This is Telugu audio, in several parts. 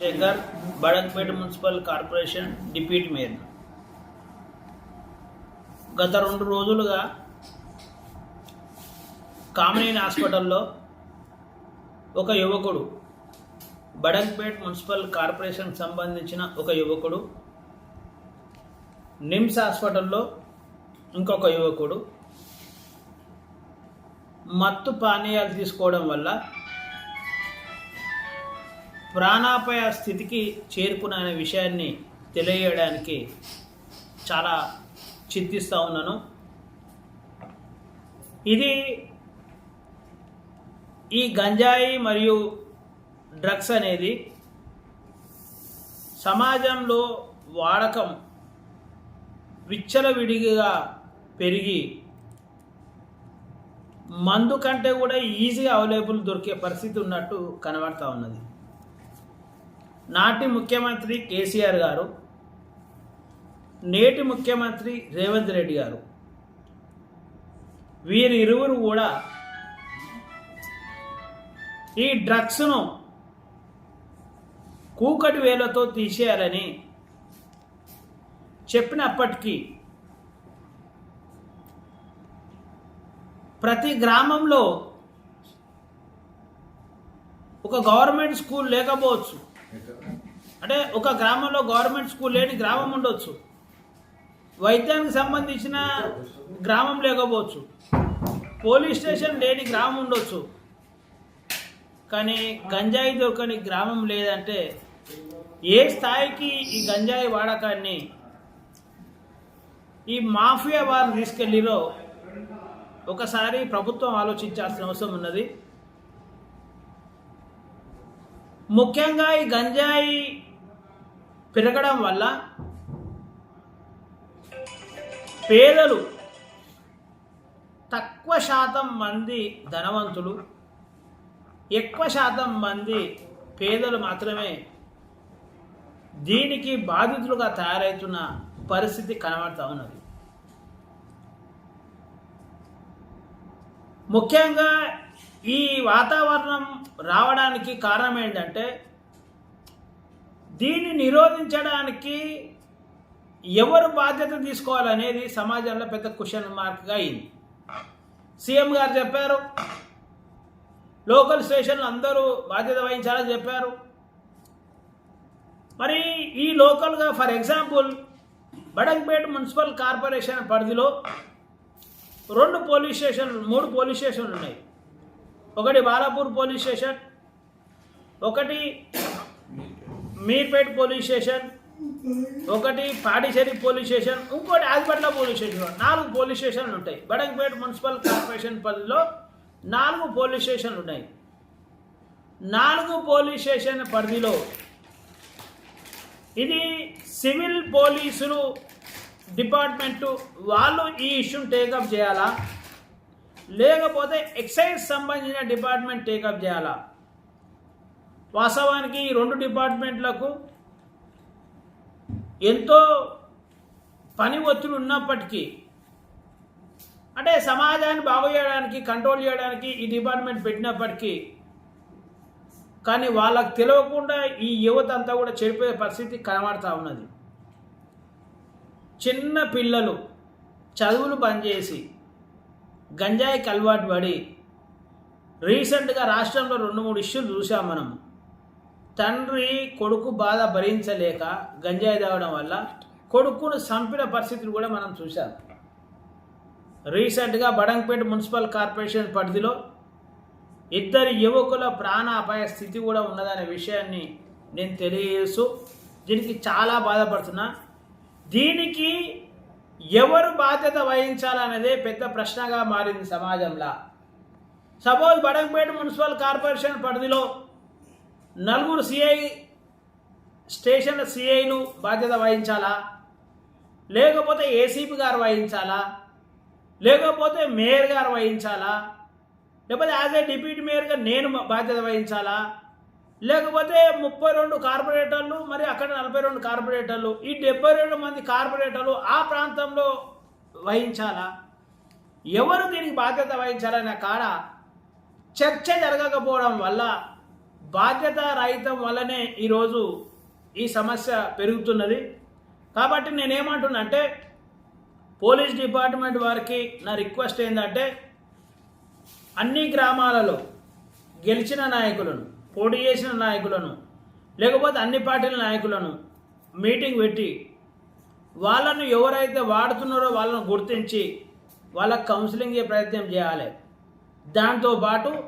Shekhar Badangpet municipal corporation deputy mayor. గత రెండు రోజులుగా కామినేని హాస్పిటల్లో ఒక యువకుడు బడంగ్పేట్ మున్సిపల్ కార్పొరేషన్కి సంబంధించిన ఒక యువకుడు నిమ్స్ హాస్పిటల్లో ఇంకొక యువకుడు మత్తు పానీయాలు తీసుకోవడం వల్ల ప్రాణాపాయ స్థితికి చేరుకున్న విషయాన్ని తెలియజేయడానికి చాలా చింతిస్తూ ఉన్నాను. ఇది ఈ గంజాయి మరియు డ్రగ్స్ అనేది సమాజంలో వాడకం విచ్చలవిడిగా పెరిగి మందు కంటే కూడా ఈజీగా అవైలబుల్ దొరికే పరిస్థితి ఉన్నట్టు కనబడతా ఉన్నది. నాటి ముఖ్యమంత్రి కేసీఆర్ గారు నేటి ముఖ్యమంత్రి రేవంత్ రెడ్డి గారు. వీరి ఇరువురు కూడా ఈ డ్రగ్స్ను కూకటి వేలతో తీసేయాలని చెప్పినప్పటికీ ప్రతి గ్రామంలో ఒక గవర్నమెంట్ స్కూల్ లేకపోవచ్చు. అంటే ఒక గ్రామంలో గవర్నమెంట్ స్కూల్ లేని గ్రామం ఉండొచ్చు. వైద్యానికి సంబంధించిన గ్రామం లేకపోవచ్చు. పోలీస్ స్టేషన్ లేని గ్రామం ఉండొచ్చు. కానీ గంజాయి దొరకని గ్రామం లేదంటే ఏ స్థాయికి ఈ గంజాయి వాడకాన్ని ఈ మాఫియా వారు తీసుకెళ్ళిరో ఒకసారి ప్రభుత్వం ఆలోచించాల్సిన అవసరం ఉన్నది. ముఖ్యంగా ఈ గంజాయి పెరగడం వల్ల పేదలు తక్కువ శాతం మంది ధనవంతులు ఎక్కువ శాతం మంది పేదలు మాత్రమే దీనికి బాధితులుగా తయారవుతున్న పరిస్థితి కనబడతా ఉన్నది. ముఖ్యంగా ఈ వాతావరణం రావడానికి కారణం ఏంటంటే దీన్ని నిరోధించడానికి ఎవరు బాధ్యత తీసుకోవాలనేది సమాజంలో పెద్ద క్వశ్చన్ మార్క్గా అయింది. సీఎం గారు చెప్పారు లోకల్ స్టేషన్లు అందరూ బాధ్యత వహించాలని చెప్పారు. మరి ఈ లోకల్గా for example Badangpet municipal corporation పరిధిలో రెండు పోలీస్ స్టేషన్లు మూడు పోలీస్ స్టేషన్లు ఉన్నాయి. ఒకటి బాలాపూర్ పోలీస్ స్టేషన్ ఒకటి మీర్పేట్ పోలీస్ స్టేషన్ ఒకటి పాడిచేరి పోలీస్ స్టేషన్ ఇంకోటి ఆదిపట్ల పోలీస్ స్టేషన్ నాలుగు పోలీస్ స్టేషన్లు ఉంటాయి. బడంగపేట మున్సిపల్ కార్పొరేషన్ పరిధిలో నాలుగు పోలీస్ స్టేషన్లు ఉన్నాయి. నాలుగు పోలీస్ స్టేషన్ పరిధిలో ఇది సివిల్ పోలీసులు డిపార్ట్మెంటు వాళ్ళు ఈ ఇష్యూని టేకప్ చేయాలా? లేకపోతే ఎక్సైజ్ సంబంధించిన డిపార్ట్మెంట్ టేకప్ చేయాలా? వాస్తవానికి ఈ రెండు డిపార్ట్మెంట్లకు ఎంతో పని ఒత్తిడి ఉన్నప్పటికీ అంటే సమాజాన్ని బాగు చేయడానికి కంట్రోల్ చేయడానికి ఈ డిపార్ట్మెంట్ పెట్టినప్పటికీ కానీ వాళ్ళకు తెలియకుండా ఈ యువత అంతా కూడా చెడిపోయే పరిస్థితి కనబడతా ఉన్నది. చిన్న పిల్లలు చదువులు బంద్ చేసి గంజాయికి అలవాటు పడి రీసెంట్గా రాష్ట్రంలో రెండు మూడు ఇష్యూలు చూసాం మనం. తండ్రి కొడుకు బాధ భరించలేక గంజాయి తాగడం వల్ల కొడుకును చంపిన పరిస్థితులు కూడా మనం చూసాం రీసెంట్గా బడంపేట మున్సిపల్ కార్పొరేషన్ పరిధిలో ఇద్దరు యువకుల ప్రాణ అపాయ స్థితి కూడా ఉన్నదనే విషయాన్ని నేను తెలియజేస్తూ దీనికి చాలా బాధపడుతున్నా. దీనికి ఎవరు బాధ్యత వహించాలనేదే పెద్ద ప్రశ్నగా మారింది సమాజంలో. సపోజ్ బడంగపేట మున్సిపల్ కార్పొరేషన్ పరిధిలో నలుగురు సిఐ స్టేషన్ సిఐను బాధ్యత వహించాలా? లేకపోతే ఏసీపీ గారు వహించాలా? లేకపోతే మేయర్ గారు వహించాలా? లేకపోతే యాజ్ ఏ డిప్యూటీ మేయర్గా నేను బాధ్యత వహించాలా? లేకపోతే ముప్పై రెండు కార్పొరేటర్లు మరి అక్కడ నలభై రెండు కార్పొరేటర్లు ఈ డెబ్బై రెండు మంది కార్పొరేటర్లు ఆ ప్రాంతంలో వహించాలా? ఎవరు దీనికి బాధ్యత వహించాలనే కాడ చర్చ జరగకపోవడం వల్ల బాధ్యత రహితం వల్లనే ఈరోజు ఈ సమస్య పెరుగుతున్నది. కాబట్టి నేనేమంటున్నంటే పోలీస్ డిపార్ట్మెంట్ వారికి నా రిక్వెస్ట్ ఏంటంటే అన్ని గ్రామాలలో గెలిచిన నాయకులను పోటీ చేసిన నాయకులను లేకపోతే అన్ని పార్టీల నాయకులను మీటింగ్ పెట్టి వాళ్ళను ఎవరైతే వాడుతున్నారో వాళ్ళను గుర్తించి వాళ్ళకు కౌన్సిలింగ్ ప్రయత్నం చేయాలి. దాంతోపాటు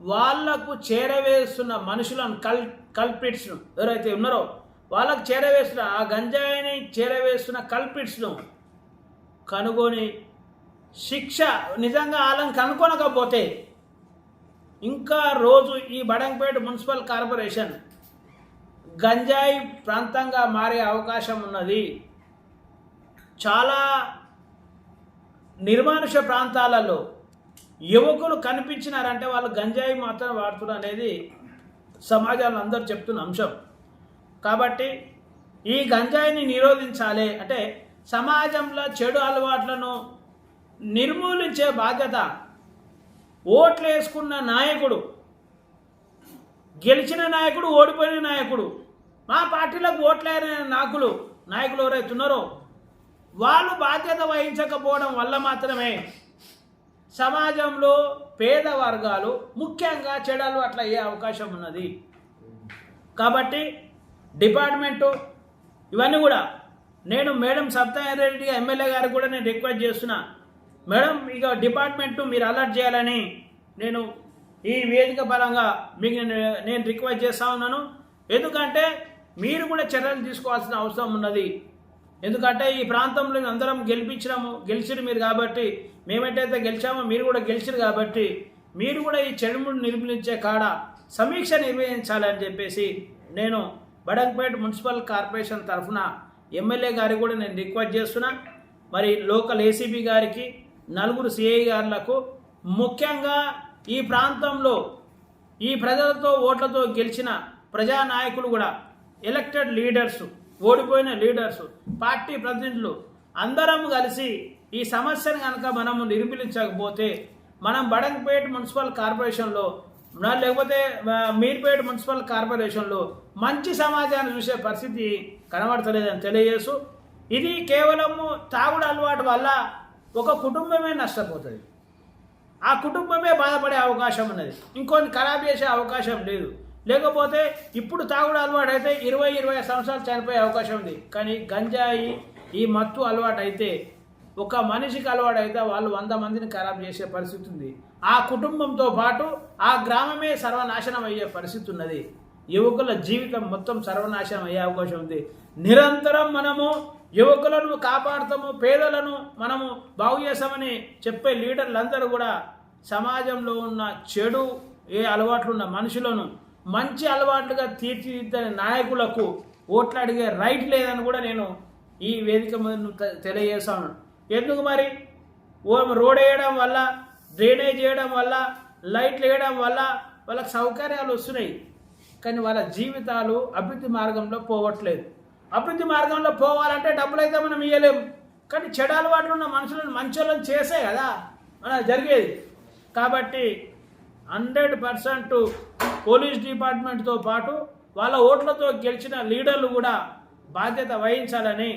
వాళ్ళకు చేరవేస్తున్న మనుషులను కల్ కల్పిట్స్ను ఎవరైతే ఉన్నారో వాళ్ళకు చేరవేస్తున్న ఆ గంజాయిని చేరవేస్తున్న కల్పిట్స్ను కనుగొని శిక్ష నిజంగా వాళ్ళని కనుక్కొనకపోతే ఇంకా రోజు ఈ బడంపేట మున్సిపల్ కార్పొరేషన్ గంజాయి ప్రాంతంగా మారే అవకాశం ఉన్నది. చాలా నిర్మానుష ప్రాంతాలలో యువకులు కనిపించినారంటే వాళ్ళు గంజాయి మాత్రం వాడుతున్నారు అనేది సమాజంలో అందరూ చెప్తున్న అంశం. కాబట్టి ఈ గంజాయిని నిరోధించాలి అంటే సమాజంలో చెడు అలవాట్లను నిర్మూలించే బాధ్యత ఓట్లు వేసుకున్న నాయకుడు గెలిచిన నాయకుడు ఓడిపోయిన నాయకుడు మా పార్టీలకు ఓట్లేని నాయకులు నాయకులు ఎవరైతే ఉన్నారో వాళ్ళు బాధ్యత వహించకపోవడం వల్ల మాత్రమే సమాజంలో పేద వర్గాలు ముఖ్యంగా చెడలు అట్లా అయ్యే అవకాశం ఉన్నది. కాబట్టి డిపార్ట్మెంటు ఇవన్నీ కూడా నేను మేడం సప్తాయన్ రెడ్డి ఎమ్మెల్యే గారు కూడా నేను రిక్వెస్ట్ చేస్తున్నా. మేడం ఇక డిపార్ట్మెంట్ మీరు అలర్ట్ చేయాలని నేను ఈ వేదిక పరంగా మీకు నేను రిక్వెస్ట్ చేస్తా ఉన్నాను. ఎందుకంటే మీరు కూడా చర్యలు తీసుకోవాల్సిన అవసరం ఉన్నది. ఎందుకంటే ఈ ప్రాంతంలో అందరం గెలిపించడము గెలిచిరు మీరు కాబట్టి. మేమేటైతే గెలిచామో మీరు కూడా గెలిచిరు కాబట్టి. మీరు కూడా ఈ చెడుముడు నిర్మించే కాడ సమీక్ష నిర్వహించాలని చెప్పేసి నేను బడంపేట మున్సిపల్ కార్పొరేషన్ తరఫున ఎమ్మెల్యే గారికి కూడా నేను రిక్వెస్ట్ చేస్తున్నా. మరి లోకల్ ఏసీబీ గారికి నలుగురు సిఐ గారులకు ముఖ్యంగా ఈ ప్రాంతంలో ఈ ప్రజలతో ఓట్లతో గెలిచిన ప్రజానాయకులు కూడా ఎలక్టెడ్ లీడర్స్ ఓడిపోయిన లీడర్స్ పార్టీ ప్రతినిధులు అందరం కలిసి ఈ సమస్యను కనుక మనము నిరూపించకపోతే మనం బడంగపేట మున్సిపల్ కార్పొరేషన్లో లేకపోతే మీర్పేట మున్సిపల్ కార్పొరేషన్లో మంచి సమాజాన్ని చూసే పరిస్థితి కనబడతలేదని తెలియజేస్తూ ఇది కేవలము తాగుడు అలవాటు వల్ల ఒక కుటుంబమే నష్టపోతుంది. ఆ కుటుంబమే బాధపడే అవకాశం ఉన్నది. ఇంకొన్ని ఖరాబ్ చేసే అవకాశం లేదు. లేకపోతే ఇప్పుడు తాగుడు అలవాటు అయితే ఇరవై ఇరవై సంవత్సరాలు చనిపోయే అవకాశం ఉంది. కానీ గంజాయి ఈ మత్తు అలవాటు అయితే ఒక మనిషికి అలవాటు అయితే వాళ్ళు వంద మందిని ఖరాబ్ చేసే పరిస్థితి ఉంది. ఆ కుటుంబంతో పాటు ఆ గ్రామమే సర్వనాశనం అయ్యే పరిస్థితి ఉన్నది. యువకుల జీవితం మొత్తం సర్వనాశనం అయ్యే అవకాశం ఉంది. నిరంతరం మనము యువకులను కాపాడుతాము పేదలను మనము బాగు చేస్తామని చెప్పే లీడర్లందరూ కూడా సమాజంలో ఉన్న చెడు ఏ అలవాట్లు ఉన్న మనుషులను మంచి అలవాట్లుగా తీర్చిదిద్దని నాయకులకు ఓట్లు అడిగే రైట్ లేదని కూడా నేను ఈ వేదిక మీద తె- తెలియజేస్తాను ఎందుకు మరి? ఓ రోడ్ వేయడం వల్ల డ్రైనేజ్ చేయడం వల్ల లైట్లు వేయడం వల్ల వాళ్ళకి సౌకర్యాలు వస్తున్నాయి. కానీ వాళ్ళ జీవితాలు అభివృద్ధి మార్గంలో పోవట్లేదు. అభివృద్ధి మార్గంలో పోవాలంటే డబ్బులైతే మనం ఇవ్వలేము కానీ చెడు అలవాట్లు ఉన్న మనుషులను మంచోళ్ళని చేసే కదా. మన జరిగేది. కాబట్టి హండ్రెడ్ పర్సెంట్ పోలీస్ డిపార్ట్మెంట్తో పాటు వాళ్ళ ఓట్లతో గెలిచిన లీడర్లు కూడా బాధ్యత వహించాలని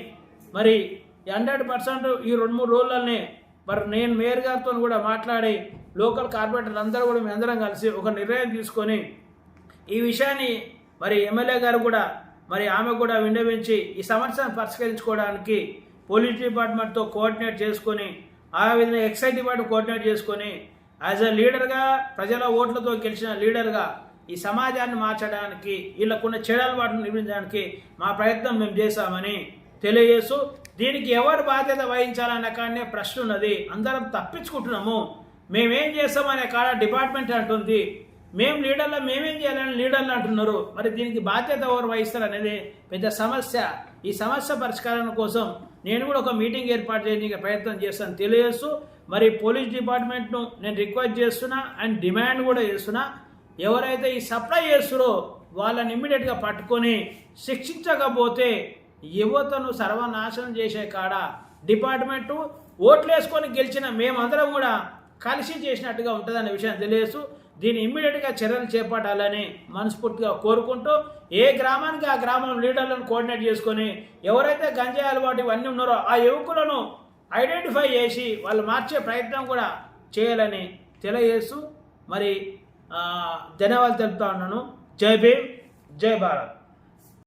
మరి హండ్రెడ్ పర్సెంట్ ఈ రెండు మూడు రోజులనే మరి నేను మేయర్ గారితో కూడా మాట్లాడి లోకల్ కార్పొరేటర్లు అందరూ కూడా మేము అందరం కలిసి ఒక నిర్ణయం తీసుకొని ఈ విషయాన్ని మరి ఎమ్మెల్యే గారు కూడా మరి ఆమె కూడా విన్నవించి ఈ సమస్యను పరిష్కరించుకోవడానికి పోలీస్ డిపార్ట్మెంట్తో కోఆర్డినేట్ చేసుకొని ఆ విధంగా ఎక్సైజ్ డిపార్ట్మెంట్ కోఆర్డినేట్ చేసుకొని యాజ్ అ లీడర్గా ప్రజల ఓట్లతో గెలిచిన లీడర్గా ఈ సమాజాన్ని మార్చడానికి వీళ్ళకున్న చెడు నిర్మించడానికి మా ప్రయత్నం మేము చేశామని తెలియజేస్తూ దీనికి ఎవరు బాధ్యత వహించాలన్న కాడనే ప్రశ్న ఉన్నది. అందరం తప్పించుకుంటున్నాము. మేమేం చేస్తామనే కాడ డిపార్ట్మెంట్ అంటుంది. మేము లీడర్లో మేమేం చేయాలని లీడర్లు అంటున్నారు. మరి దీనికి బాధ్యత ఎవరు వహిస్తారు అనేది పెద్ద సమస్య. ఈ సమస్య పరిష్కారం కోసం నేను కూడా ఒక మీటింగ్ ఏర్పాటు చేయడానికి ప్రయత్నం చేస్తాను. తెలియజేస్తూ మరి పోలీస్ డిపార్ట్మెంట్ను నేను రిక్వెస్ట్ చేస్తున్నా అండ్ డిమాండ్ కూడా చేస్తున్నా. ఎవరైతే ఈ సప్లై చేస్తారో వాళ్ళని ఇమ్మీడియట్గా పట్టుకొని శిక్షించకపోతే యువతను సర్వనాశనం చేసే కాడ డిపార్ట్మెంటు ఓట్లేసుకొని గెలిచిన మేమందరం కూడా కలిసి చేసినట్టుగా ఉంటుందనే విషయం తెలియజేస్తూ దీన్ని ఇమ్మీడియట్గా చర్యలు చేపట్టాలని మనస్ఫూర్తిగా కోరుకుంటూ ఏ గ్రామానికి ఆ గ్రామం లీడర్లను కోఆర్డినేట్ చేసుకొని ఎవరైతే గంజాయి అలవాటు ఇవన్నీ ఉన్నారో ఆ యువకులను ఐడెంటిఫై చేసి వాళ్ళు మార్చే ప్రయత్నం కూడా చేయాలని తెలియజేస్తూ మరి ధన్యవాదాలు తెలుపుతా ఉన్నాను. జై భీమ్ జై భారత్.